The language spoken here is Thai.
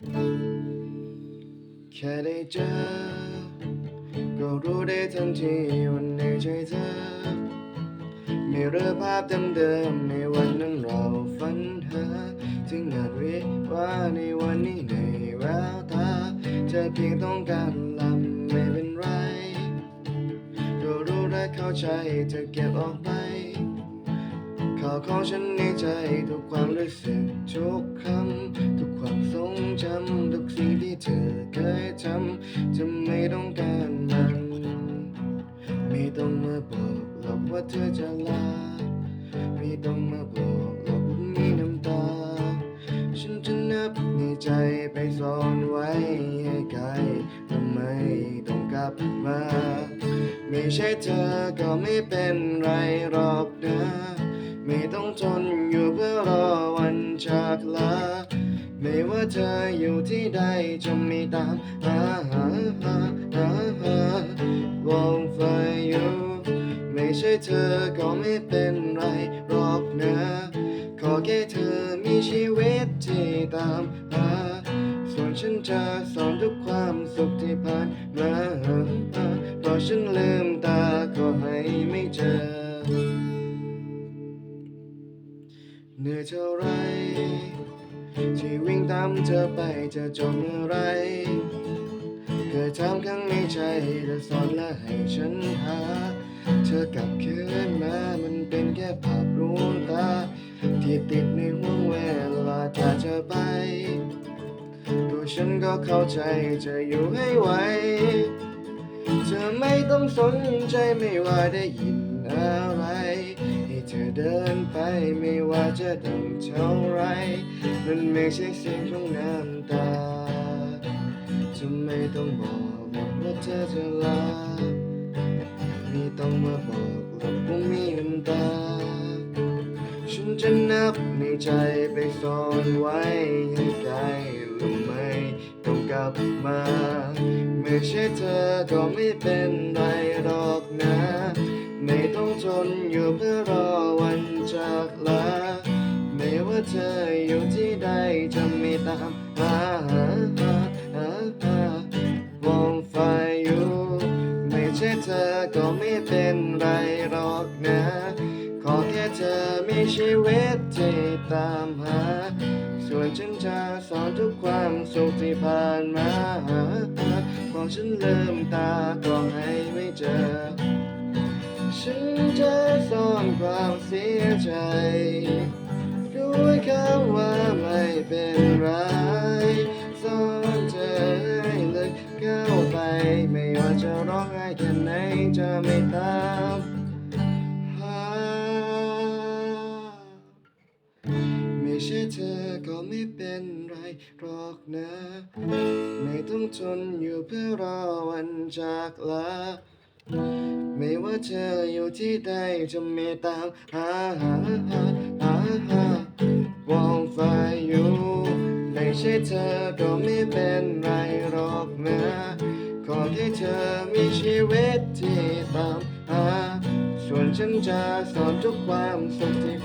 แค่ได้เจอ ก็รู้ได้ทันทีว่าในใจเธอ ไมีเรือภาพเดิมๆในวันนั้นเราฝันหา ถึงอาจวิว่าในวันนี้ในแววตาเธอเพียงต้องการลำไม่เป็นไร ก็รู้และเข้าใจเธอเก็บออกไปข่าวของฉันในใจทุกความรู้สึกทุกคำ เธอเคยทำจะไม่ต้องการมัน ไม่ต้องมาบอกหรอกว่าเธอจะลา ไม่ต้องมาบอกหรอกว่ามีน้ำตา ฉันจะนับในใจไปซ่อนไว้ให้ไกลทำไมต้องกลับมา ไม่ใช่เธอก็ไม่เป็นไรหรอกนะ ไม่ต้องทนอยู่เพื่อรอวันจากลา ไม่ว่าเธออยู่ที่ใดจะม่ตามหาหาหาหาหาวงไฟอยู่ไม่ใช่เธอก็ไม่เป็นไรหรอกนะขอแค่เธอมีชีวิตที่ตามหาส่วนฉันจะสอนทุกความสุขที่ผ่านมาเพราะฉันลืมตาก็ให้ไม่เจอเหนื่อยเท่าไร ที่วิ่งตามเธอไปจะจบเมื่อไรเคยถามครั้งในใจเธอสอนและให้ฉันหา เธอกลับคืนมามันเป็นแค่ภาพลวงตา ที่ติดในห่วงเวลาถ้าเธอไป ตัวฉันก็เข้าใจจะอยู่ให้ไหวเธอไม่ต้องสนใจไม่ว่าได้ยินอะไร ไม่ว่าจะดังเท่าไร มันไม่ใช่เสียงของน้ำตาจะไม่ต้องบอกบอกว่าเธอจะลาไม่ต้องมาบอกหรอกว่ามีน้ำตา ฉันจะนับในใจไปซ่อนไว้ให้ไกลหรือไม่ต้องกลับมาไม่ใช่เธอก็ไม่เป็นไรหรอกนะ ไม่ต้องทนอยู่เพื่อรอ ลาไม่ว่าเธออยู่ที่ใดจะม่ตามหาหาหาหาหามองไฟอยู่ ไม่ใช่เธอก็ไม่เป็นไรหรอกนะ ขอแค่เธอมีชีวิตที่ตามหา ส่วนฉันจะสอนทุกความสุขที่ผ่านมาพอฉันลืมตาก็ให้ไม่เจอฉันจะซ่อน ความเสียใจ ด้วยคำว่าไม่เป็นไรซ่อนเธอให้ลึกเข้าไป ไม่ว่าจะร้องไห้แค่ไหนจะไม่ตามหาไม่ใช่เธอก็ไม่เป็นไรหรอกนะ ไม่ต้องทนอยู่เพื่อรอวันจากลา ไม่ว่าเธออยู่ที่ใดจะไม่ตามหาหาหาหาหาวองไฟอยู่ไม่ใช่เธอก็ไม่เป็นไรหรอกนะขอแค่เธอมีชีวิตที่ตามหาส่วนฉันจะสอนทุกความสุขที่